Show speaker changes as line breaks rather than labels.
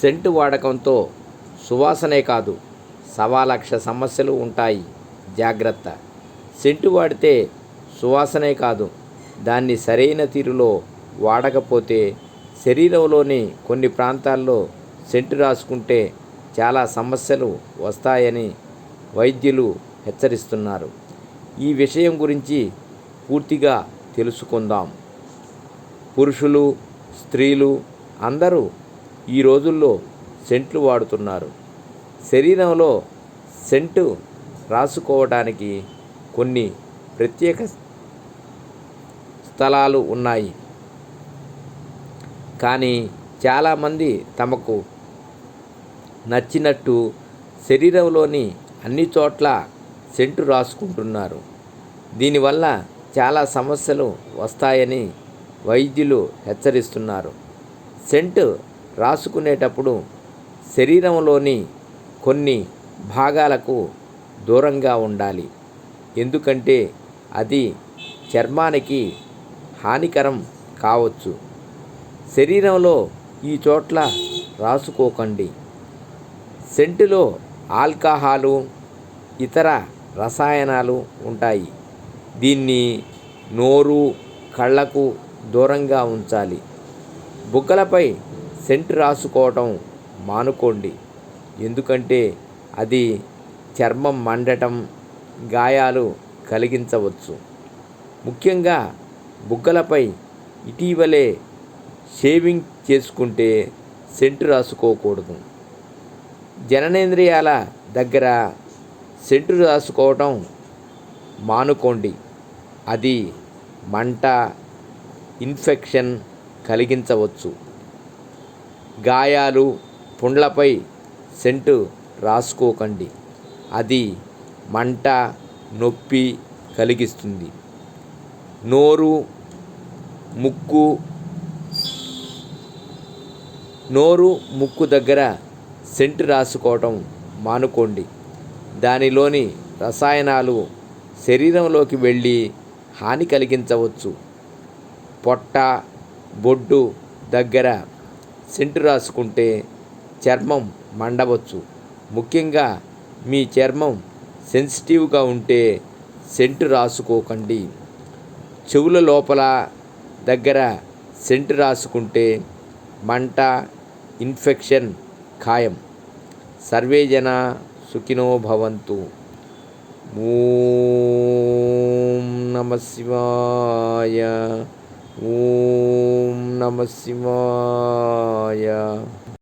Scent వాడకంతో సువాసనే కాదు సవాలక్ష సమస్యలు ఉంటాయి. జాగ్రత్త. సెంటు వాడితే సువాసనే కాదు. దాన్ని సరైన తీరులో వాడకపోతే శరీరంలోని కొన్ని ప్రాంతాల్లో సెంటు రాసుకుంటే చాలా సమస్యలు వస్తాయని వైద్యులు హెచ్చరిస్తున్నారు. ఈ విషయం గురించి పూర్తిగా తెలుసుకుందాం. పురుషులు స్త్రీలు అందరూ ఈ రోజుల్లో సెంట్లు వాడుతున్నారు. శరీరంలో సెంటు రాసుకోవడానికి కొన్ని ప్రత్యేక స్థలాలు ఉన్నాయి. కానీ చాలామంది తమకు నచ్చినట్టు శరీరంలోని అన్ని చోట్ల సెంటు రాసుకుంటున్నారు. దీనివల్ల చాలా సమస్యలు వస్తాయని వైద్యులు హెచ్చరిస్తున్నారు. సెంటు రాసుకునేటప్పుడు శరీరంలోని కొన్ని భాగాలకు దూరంగా ఉండాలి. ఎందుకంటే అది చర్మానికి హానికరం కావచ్చు. శరీరంలో ఈ చోట్ల రాసుకోకండి. సెంటులో ఆల్కహాలు ఇతర రసాయనాలు ఉంటాయి. దీన్ని నోరు కళ్ళకు దూరంగా ఉంచాలి. బుగ్గలపై సెంటు రాసుకోవటం మానుకోండి. ఎందుకంటే అది చర్మం మండటం గాయాలు కలిగించవచ్చు. ముఖ్యంగా బుగ్గలపై ఇటీవలే షేవింగ్ చేసుకుంటే సెంటు రాసుకోకూడదు. జననేంద్రియాల దగ్గర సెంటు రాసుకోవటం మానుకోండి. అది మంట ఇన్ఫెక్షన్ కలిగించవచ్చు. గాయాలు పుండ్లపై సెంటు రాసుకోకండి. అది మంట నొప్పి కలిగిస్తుంది. నోరు ముక్కు నోరు ముక్కు దగ్గర సెంటు రాసుకోవటం మానుకోండి. దానిలోని రసాయనాలు శరీరంలోకి వెళ్ళి హాని కలిగించవచ్చు. పొట్ట బొడ్డు దగ్గర సెంటు రాసుకుంటే చర్మం మండవచ్చు. ముఖ్యంగా మీ చర్మం సెన్సిటివ్గా ఉంటే సెంటు రాసుకోకండి. చెవుల లోపల దగ్గర సెంటు రాసుకుంటే మంట ఇన్ఫెక్షన్ ఖాయం. సర్వే జన సుఖినో భవంతు. ఓం నమ శివాయ. ఓం నమ శివాయ.